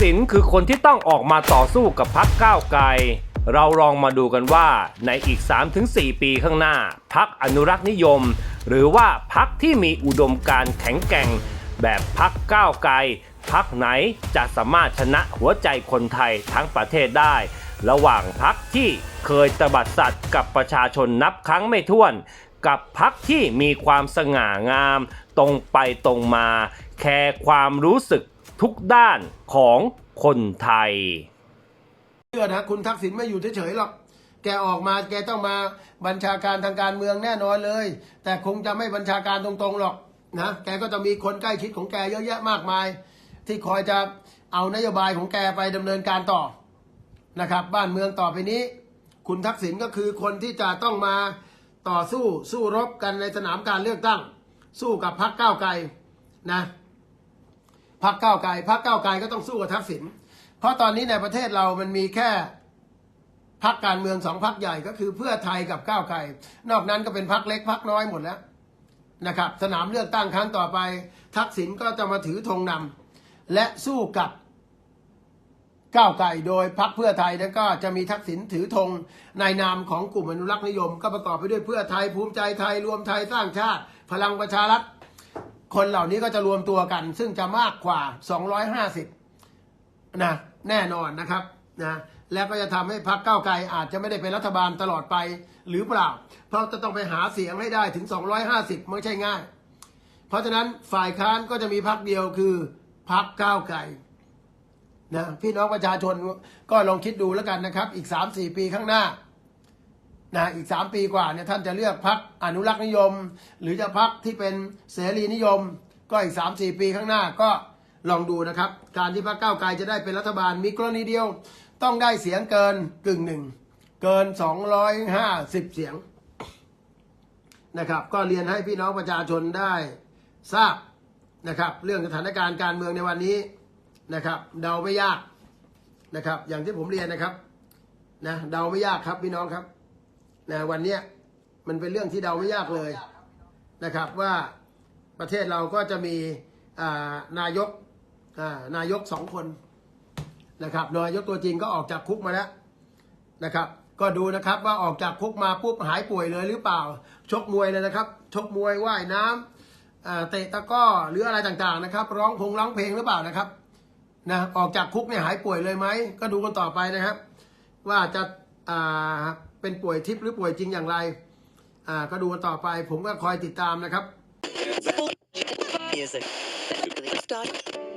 ษิณคือคนที่ต้องออกมาต่อสู้กับพักก้าวไกล เราลองมาดูกันว่าในอีก 3-4 ปีข้างหน้า พักอนุรักษ์นิยม หรือว่าพักที่มีอุดมการแข็งแกร่ง แบบพักก้าวไกลพักไหนจะสามารถชนะหัวใจคนไทยทั้งประเทศได้ ระหว่างพักที่เคยตบัดสัตว์กับประชาชนนับครั้งไม่ถ้วน กับพักที่มีความสง่างาม ตรงไปตรงมา แคร์ความรู้สึก ทุกด้านของคนไทย เชื่อนะคุณทักษิณไม่อยู่เฉยๆหรอก แกออกมาแกต้องมาบัญชาการทางการเมืองแน่นอนเลย แต่คงจะไม่บัญชาการตรงๆหรอกนะ แกก็จะมีคนใกล้ชิดของแกเยอะแยะมากมาย ที่คอยจะเอานโยบายของแกไปดำเนินการต่อนะครับ บ้านเมืองต่อไปนี้ คุณทักษิณก็คือคนที่จะต้องมาต่อสู้สู้รบกันในสนามการเลือกตั้ง สู้กับพรรคก้าวไกลนะ พักก้าไกลพักก้าไกลก็ต้องสู้กับทักษิณเพราะตอนนี้ในประเทศเรามันมีแค่พักการเมืองสองพักใหญ่ก็คือเพื่อไทยกับก้าวไกลนอกนั้นก็เป็นพักเล็กพักน้อยหมดแล้วนะครับ สนามเลือกตั้งครั้งต่อไป ทักษิณก็จะมาถือธงนำและสู้กับก้าวไกลโดยพักเพื่อไทยนั้นก็จะมีทักษิณถือธงในนามของกลุ่มอนุรักษ์นิยม ก็ประกอบไปด้วยเพื่อไทยภูมิใจไทยรวมไทยสร้างชาติ พลังประชารัฐ คนเหล่านี้ก็จะรวมตัวกัน ซึ่งจะมากกว่า 250นะแน่นอนนะครับนะแล้วก็จะทำให้พรรคก้าวไกลอาจจะไม่ได้เป็นรัฐบาลตลอดไปหรือเปล่า เพราะจะต้องไปหาเสียงให้ได้ถึง 250ไม่ใช่ง่าย เพราะฉะนั้นฝ่ายค้านก็จะมีพรรคเดียวคือพรรคก้าวไกลนะพี่น้องประชาชนก็ลองคิดดูแล้วกันนะครับ อีก 3-4 ปีข้างหน้า นะอีกสามปีกว่าเนี่ยท่านจะเลือกพักอนุรักษ์นิยม หรือจะพักที่เป็นเสรีนิยม ก็อีกสามสี่ปีข้างหน้าก็ลองดูนะครับ การที่พรรคก้าวไกลจะได้เป็นรัฐบาลมีกรณีเดียว ต้องได้เสียงเกินกึ่งหนึ่งเกินสองร้อยห้าสิบเสียงนะครับ ก็เรียนให้พี่น้องประชาชนได้ทราบนะครับ เรื่องสถานการณ์การเมืองในวันนี้นะครับ เดาไม่ยากนะครับ อย่างที่ผมเรียนนะครับนะเดาไม่ยากครับพี่น้องครับ นะวันเนี้ยมันเป็นเรื่องที่เดาไม่ยากเลยนะครับว่าประเทศเราก็จะมีนายกนายกสองคนนะครับนายกตัวจริงก็ออกจากคุกมาแล้วนะครับ ก็ดูนะครับว่าออกจากคุกมาปุ๊บหายป่วยเลยหรือเปล่า ชกมวยเลยนะครับ ชกมวยว่ายน้ำอ่าเตะตะก้อหรืออะไรต่างๆนะครับ ร้องพงร้องเพลงหรือเปล่านะครับนะออกจากคุกเนี่ยหายป่วยเลยไหมก็ดูกันต่อไปนะครับ ว่าจะอ่า เป็นป่วยทิพย์หรือป่วยจริงอย่างไร อ่าก็ดูกันต่อไป ผมก็คอยติดตามนะครับ Music.